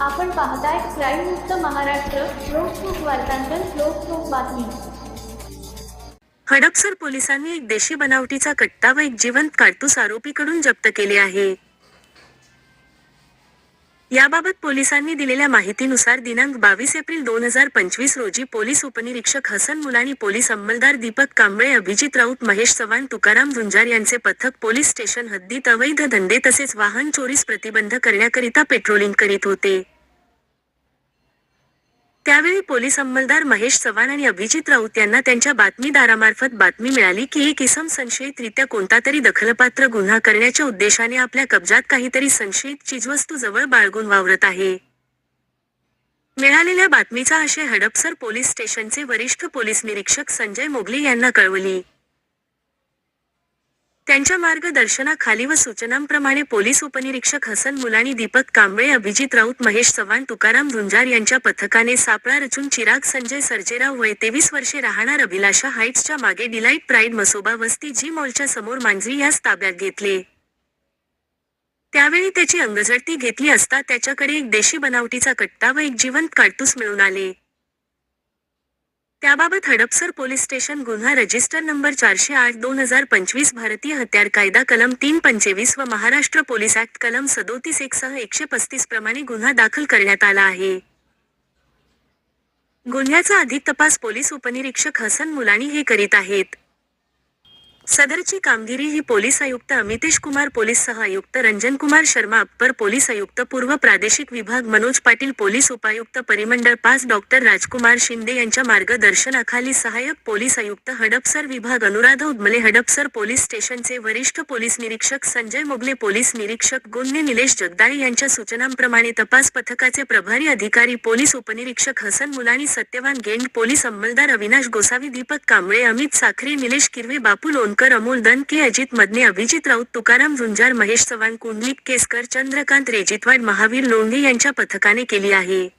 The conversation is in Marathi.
आपण पाहताय क्राईम मुक्त महाराष्ट्र लोकसुख वार्तांकन लोकसुख बातमी. हडपसर पोलिसांनी एक देशी बनावटीचा कट्टा व एक जिवंत काडतूस आरोपीकडून जप्त केले आहे. याबाबत पोलिसांनी दिलेल्या माहितीनुसार दिनांक बावीस एप्रिल दोन हजार पंचवीस रोजी पोलीस उपनिरीक्षक हसन मुलानी पोलीस अंमलदार दीपक कांबळे अभिजित राऊत महेश चव्हाण तुकाराम झुंजार यांचे पथक पोलीस स्टेशन हद्दीत अवैध धंदे तसेच वाहन चोरीस प्रतिबंध करण्याकरिता पेट्रोलिंग करीत होते. त्यावेळी पोलीस अंमलदार महेश चव्हाण आणि अभिजित राऊत यांना त्यांच्या बातमीदारामार्फत बातमी मिळाली की एक इसम संशयितरित्या कोणता तरी दखलपात्र गुन्हा करण्याच्या उद्देशाने आपल्या कब्जात काहीतरी संशयित चीजवस्तू जवळ बाळगून वावरत आहे. मिळालेल्या बातमीचा आशय हडपसर पोलीस स्टेशनचे वरिष्ठ पोलीस निरीक्षक संजय मोगले यांना कळवली. त्यांच्या मार्गदर्शनाखाली व सूचनांप्रमाणे पोलीस उपनिरीक्षक हसन मुलानी दीपक कांबळे अभिजित राऊत महेश चव्हाण तुकाराम झुंजार यांच्या पथकाने सापळा रचून चिराग संजय सर्जेराव वय तेवीस वर्षे राहणार अभिलाषा हाईट्सच्या मागे डिलाईट प्राईड मसोबा वस्ती जी मॉलच्या समोर मांजरी यास ताब्यात घेतले. त्यावेळी त्याची अंगझडती घेतली असता त्याच्याकडे एक देशी बनावटीचा कट्टा व एक जिवंत काडतूस मिळून आले. त्याबाबत हडपसर पोलीस स्टेशन गुन्हा रजिस्टर नंबर चारशे आठ दोन हजार पंचवीस भारतीय हत्यार कायदा कलम तीन पंचवीस व महाराष्ट्र पोलीस ऍक्ट कलम सदोतीस एक सह एकशे पस्तीस प्रमाणे गुन्हा दाखल करण्यात आला आहे. गुन्ह्याचा अधिक तपास पोलीस उपनिरीक्षक हसन मुलानी हे करीत आहेत. सदरची कामगिरी ही पोलीस आयुक्त अमितेश कुमार पोलीस सह आयुक्त रंजन कुमार शर्मा अप्पर पोलीस आयुक्त पूर्व प्रादेशिक विभाग मनोज पाटील पोलीस उपायुक्त परिमंडळ पाच डॉक्टर राजकुमार शिंदे यांच्या मार्गदर्शनाखाली सहाय्यक पोलीस आयुक्त हडपसर विभाग अनुराधा उदमले हडपसर पोलीस स्टेशनचे वरिष्ठ पोलीस निरीक्षक संजय मोगले पोलीस निरीक्षक गुन्हे निलेश जगदाळे यांच्या सूचनांप्रमाणे तपास पथकाचे प्रभारी अधिकारी पोलीस उपनिरीक्षक हसन मुलानी सत्यवान गेंड पोलीस अंमलदार अविनाश गोसावी दीपक कांबळे अमित साखरे निलेश किरवे बापू लोणकर अमोल दनके अजित मदने अभिजित राऊत तुकाराम झुंजार महेश चव्हाण कुंडलिक केसकर चंद्रकांत रेजितवाड महावीर लोंढे यांच्या पथकाने केली आहे.